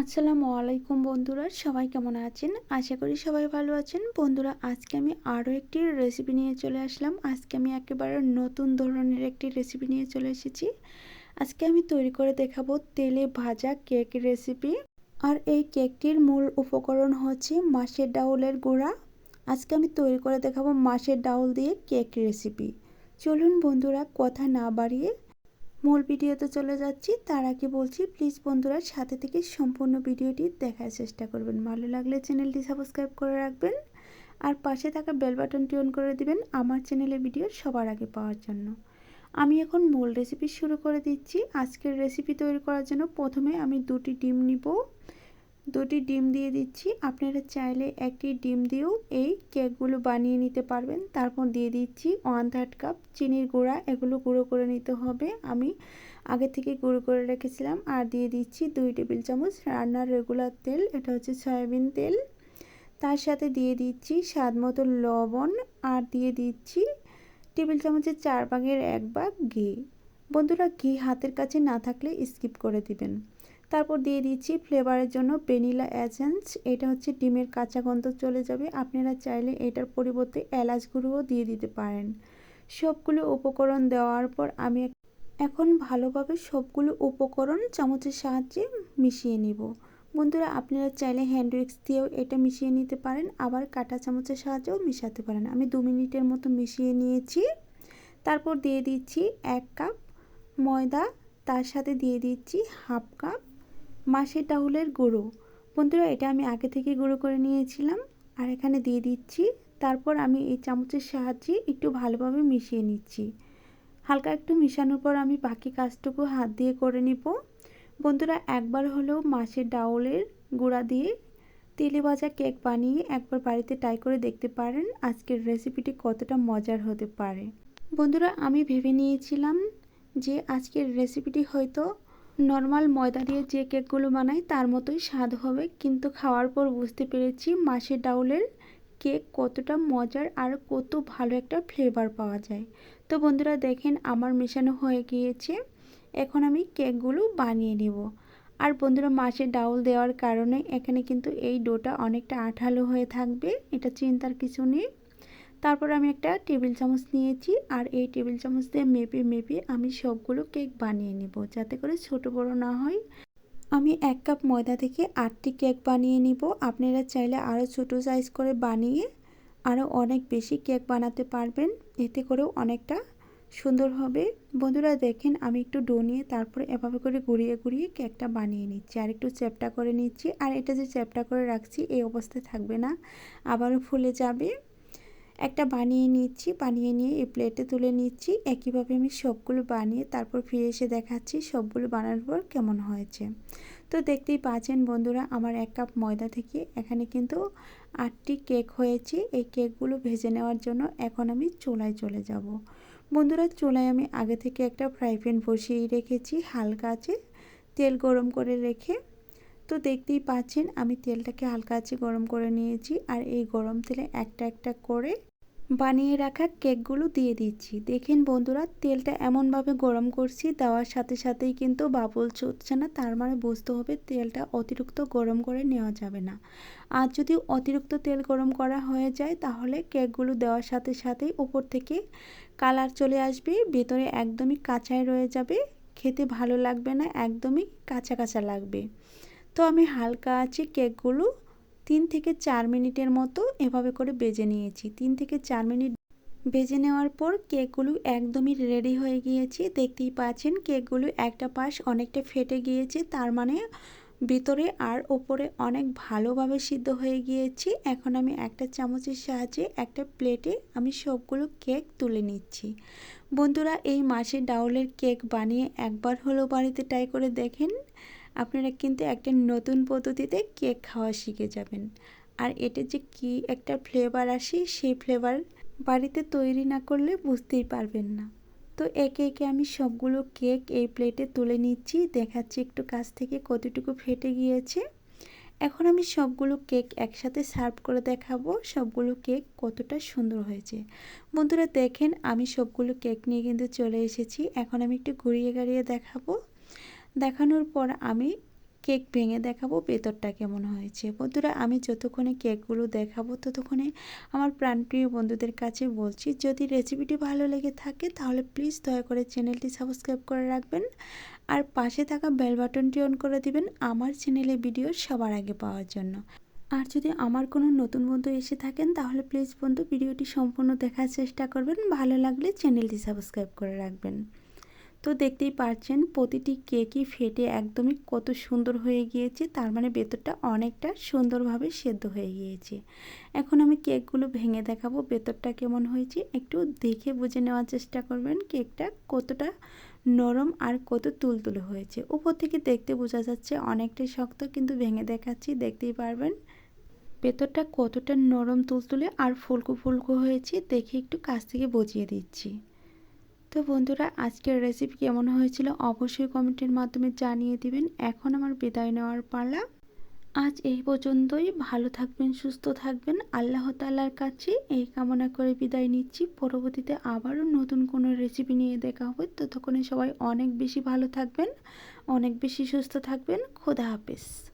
আসসালামু আলাইকুম বন্ধুরা, সবাই কেমন আছেন? আশা করি সবাই ভালো আছেন। বন্ধুরা, আজকে আমি আরও একটি রেসিপি নিয়ে চলে আসলাম। আজকে আমি একেবারে নতুন ধরনের একটি রেসিপি নিয়ে চলে এসেছি। আজকে আমি তৈরি করে দেখাবো তেলে ভাজা কেক রেসিপি আর এই কেকটির মূল উপকরণ হচ্ছে মাছের ডাউলের গুঁড়া। আজকে আমি তৈরি করে দেখাবো মাছের ডাউল দিয়ে কেক রেসিপি চলুন বন্ধুরা, কথা না বাড়িয়ে মূল ভিডিওতে চলে যাচ্ছি। তার আগে বলছি প্লিজ বন্ধুরা, সাথে থেকে সম্পূর্ণ ভিডিওটি দেখার চেষ্টা করবেন। ভালো লাগলে চ্যানেলটি সাবস্ক্রাইব করে রাখবেন আর পাশে থাকা বেল বাটনটি অন করে দিবেন আমার চ্যানেলে ভিডিও সবার আগে পাওয়ার জন্য। আমি এখন মূল রেসিপি শুরু করে দিচ্ছি। আজকের রেসিপি তৈরি করার জন্য প্রথমে আমি দুটি ডিম নিব। দুটি ডিম দিয়ে দিচ্ছি। আপনারা চাইলে একটি ডিম দিয়েও এই কেকগুলো বানিয়ে নিতে পারবেন। তারপর দিয়ে দিচ্ছি ওয়ান থার্ড কাপ চিনির গুঁড়া। এগুলো গুঁড়ো করে নিতে হবে। আমি আগে থেকে গুঁড়ো করে রেখেছিলাম। আর দিয়ে দিচ্ছি দুই টেবিল চামচ রান্নার রেগুলার তেল। এটা হচ্ছে সয়াবিন তেল। তার সাথে দিয়ে দিচ্ছি স্বাদ মতো লবণ। আর দিয়ে দিচ্ছি টেবিল চামচের চার ভাগের এক ভাগ ঘি। বন্ধুরা, ঘি হাতের কাছে না থাকলে স্কিপ করে দিবেন। তারপর দিয়ে দিচ্ছি ফ্লেভারের জন্য ভ্যানিলা অ্যাসেন্স এটা হচ্ছে ডিমের কাঁচা গন্ধ চলে যাবে। আপনারা চাইলে এটার পরিবর্তে এলাচ গুঁড়োও দিয়ে দিতে পারেন। সবগুলো উপকরণ দেওয়ার পর আমি এখন ভালোভাবে সবগুলো উপকরণ চামচের সাহায্যে মিশিয়ে নিব। বন্ধুরা, আপনারা চাইলে হ্যান্ড উইক্স দিয়েও এটা মিশিয়ে নিতে পারেন, আবার কাটা চামচের সাহায্যেও মিশাতে পারেন। আমি দু মিনিটের মতো মিশিয়ে নিয়েছি। তারপর দিয়ে দিচ্ছি এক কাপ ময়দা, তার সাথে দিয়ে দিচ্ছি হাফ কাপ মাসের ডাউলের গুঁড়ো বন্ধুরা, এটা আমি আগে থেকে গুঁড়ো করে নিয়েছিলাম। আর এখানে দিয়ে দিচ্ছি। তারপর আমি এই চামচের সাহায্যে একটু ভালোভাবে মিশিয়ে নিচ্ছি। হালকা একটু মিশানোর পর আমি বাকি কাজটুকু হাত দিয়ে করে নিব। বন্ধুরা, একবার হলেও মাছের ডাউলের গুঁড়া দিয়ে তেলে ভাজা কেক বানিয়ে একবার বাড়িতে ট্রাই করে দেখতে পারেন। আজকের রেসিপিটি কতটা মজার হতে পারে। বন্ধুরা, আমি ভেবে নিয়েছিলাম যে আজকের রেসিপিটি হয়তো নর্মাল ময়দা দিয়ে যে কেকগুলো বানাই, তার মতোই স্বাদ হবে। কিন্তু খাওয়ার পর বুঝতে পেরেছি মাসের ডাউলের কেক কতটা মজার আর কত ভালো একটা ফ্লেভার পাওয়া যায়। তো বন্ধুরা, দেখেন আমার মেশানো হয়ে গিয়েছে। এখন আমি কেকগুলো বানিয়ে নেব। আর বন্ধুরা মাছের ডাউল দেওয়ার কারণে এখানে কিন্তু এই ডোটা অনেকটা আঠালো হয়ে থাকবে। এটা চিন্তার কিছু নেই। তারপর আমি একটা টেবিল চামচ নিয়েছি আর এই টেবিল চামচ দিয়ে মেপে মেপে আমি সবগুলো কেক বানিয়ে নেব যাতে করে ছোট বড় না হয়। আমি এক কাপ ময়দা থেকে আটটি কেক বানিয়ে নিব। আপনারা চাইলে আরও ছোটো সাইজ করে বানিয়ে আরও অনেক বেশি কেক বানাতে পারবেন। এতে করেও অনেকটা সুন্দর হবে। বন্ধুরা, দেখেন আমি একটু ডো নিয়ে তারপরে এভাবে করে ঘুরিয়ে ঘুরিয়ে কেকটা বানিয়ে নিচ্ছি আর একটু চ্যাপটা করে নিচ্ছি। আর এটা যে চ্যাপটা করে রাখছি, এই অবস্থায় থাকবে না। আবারও ফুলে যাবে। একটা বানিয়ে নিচ্ছি, বানিয়ে নিয়ে এই প্লেটে তুলে নিচ্ছি। একইভাবে আমি সবগুলো বানিয়ে তারপর ফিরে এসে দেখাচ্ছি সবগুলো বানানোর পর কেমন হয়েছে। তো দেখতেই পাচ্ছেন বন্ধুরা, আমার এক কাপ ময়দা থেকে এখানে কিন্তু আটটি কেক হয়েছে। এই কেকগুলো ভেজে নেওয়ার জন্য এখন আমি চুলায় চলে যাব। বন্ধুরা, চুলায় আমি আগে থেকে একটা ফ্রাই প্যান বসিয়ে রেখেছি, হালকা আছে, তেল গরম করে রেখে। তো দেখতেই পাচ্ছেন, আমি তেলটাকে হালকা আছে গরম করে নিয়েছি। আর এই গরম তেলে একটা একটা করে বানিয়ে রাখা কেকগুলো দিয়ে দিচ্ছি। দেখেন বন্ধুরা, তেলটা এমনভাবে গরম করছি, দেওয়ার সাথে সাথেই কিন্তু বাবল চড়ছে না, তার মানে বুঝতে হবে তেলটা অতিরিক্ত গরম করে নেওয়া যাবে না। আর যদি অতিরিক্ত তেল গরম করা হয়ে যায়, তাহলে কেকগুলো দেওয়ার সাথে সাথেই উপর থেকে কালার চলে আসবে, ভেতরে একদমই কাঁচাই রয়ে যাবে, খেতে ভালো লাগবে না, একদমই কাঁচা কাঁচা লাগবে। তো আমি হালকা আছে কেকগুলো তিন থেকে চার মিনিটের মতো এভাবে করে বেজে নিয়েছি। তিন থেকে চার মিনিট বেজে নেওয়ার পর কেকগুলো একদমই রেডি হয়ে গিয়েছে। দেখতেই পাচ্ছেন কেকগুলো একটা পাশ অনেকটা ফেটে গিয়েছে, তার মানে ভিতরে আর ওপরে অনেক ভালোভাবে সিদ্ধ হয়ে গিয়েছে। এখন আমি একটা চামচের সাহায্যে একটা প্লেটে আমি সবগুলো কেক তুলে নিচ্ছি। বন্ধুরা, এই মাসে ডাউলের কেক বানিয়ে একবার হলেও বাড়িতে ট্রাই করে দেখেন। আপনারা কিন্তু একটা নতুন পদ্ধতিতে কেক খাওয়া শিখে যাবেন। আর এটা যে কি একটা ফ্লেভার আসে, সেই ফ্লেভার বাড়িতে তৈরি না করলে বুঝতেই পারবেন না। তো একে একে আমি সবগুলো কেক এই প্লেটে তুলে নিচ্ছি। দেখাচ্ছি একটু কাছ থেকে কতটুকু ফেটে গিয়েছে। এখন আমি সবগুলো কেক একসাথে সার্ভ করে দেখাবো সবগুলো কেক কতটা সুন্দর হয়েছে। বন্ধুরা, দেখেন আমি সবগুলো কেক নিয়ে কিন্তু চলে এসেছি। এখন আমি একটু ঘুরিয়ে গাড়িয়ে দেখাবো। দেখানোর পর আমি কেক ভেঙে দেখাবো ভেতরটা কেমন হয়েছে। বন্ধুরা, আমি যতক্ষণে কেকগুলো দেখাবো ততক্ষণে আমার প্রাণপ্রিয় বন্ধুদের কাছে বলছি, যদি রেসিপিটি ভালো লেগে থাকে তাহলে প্লিজ দয়া করে চ্যানেলটি সাবস্ক্রাইব করে রাখবেন আর পাশে থাকা বেল বাটনটি অন করে দিবেন আমার চ্যানেলে ভিডিও সবার আগে পাওয়ার জন্য। আর যদি আমার কোনো নতুন বন্ধু এসে থাকেন তাহলে প্লিজ বন্ধু, ভিডিওটি সম্পূর্ণ দেখার চেষ্টা করবেন, ভালো লাগলে চ্যানেলটি সাবস্ক্রাইব করে রাখবেন। তো দেখতেই পাচ্ছেন প্রতিটি কেকই ফেটে একদমই কত সুন্দর হয়ে গিয়েছে। তার মানে ভেতরটা অনেকটা সুন্দরভাবে সেদ্ধ হয়ে গিয়েছে। এখন আমি কেকগুলো ভেঙে দেখাবো ভেতরটা কেমন হয়েছে। একটু দেখে বুঝে নেওয়ার চেষ্টা করবেন কেকটা কতটা নরম আর কত তুলতুলে হয়েছে। উপর থেকে দেখতে বোঝা যাচ্ছে অনেকটাই শক্ত, কিন্তু ভেঙে দেখাচ্ছি, দেখতেই পারবেন। ভেতরটা কতটা নরম তুলতুলে আর ফুলকো ফুলকো হয়েছে, দেখে একটু কাছ থেকে বুঝিয়ে দিচ্ছি। তো বন্ধুরা, আজকের রেসিপি কেমন হয়েছিল অবশ্যই কমেন্টের মাধ্যমে জানিয়ে দিবেন। এখন আমার বিদায় নেওয়ার পালা। আজ এই পর্যন্তই। ভালো থাকবেন, সুস্থ থাকবেন। আল্লাহ তাল্লার কাছে এই কামনা করে বিদায় নিচ্ছি। পরবর্তীতে আবারও নতুন কোনো রেসিপি নিয়ে দেখা হবে। ততক্ষণে সবাই অনেক বেশি ভালো থাকবেন, অনেক বেশি সুস্থ থাকবেন। খোদা হাফেজ।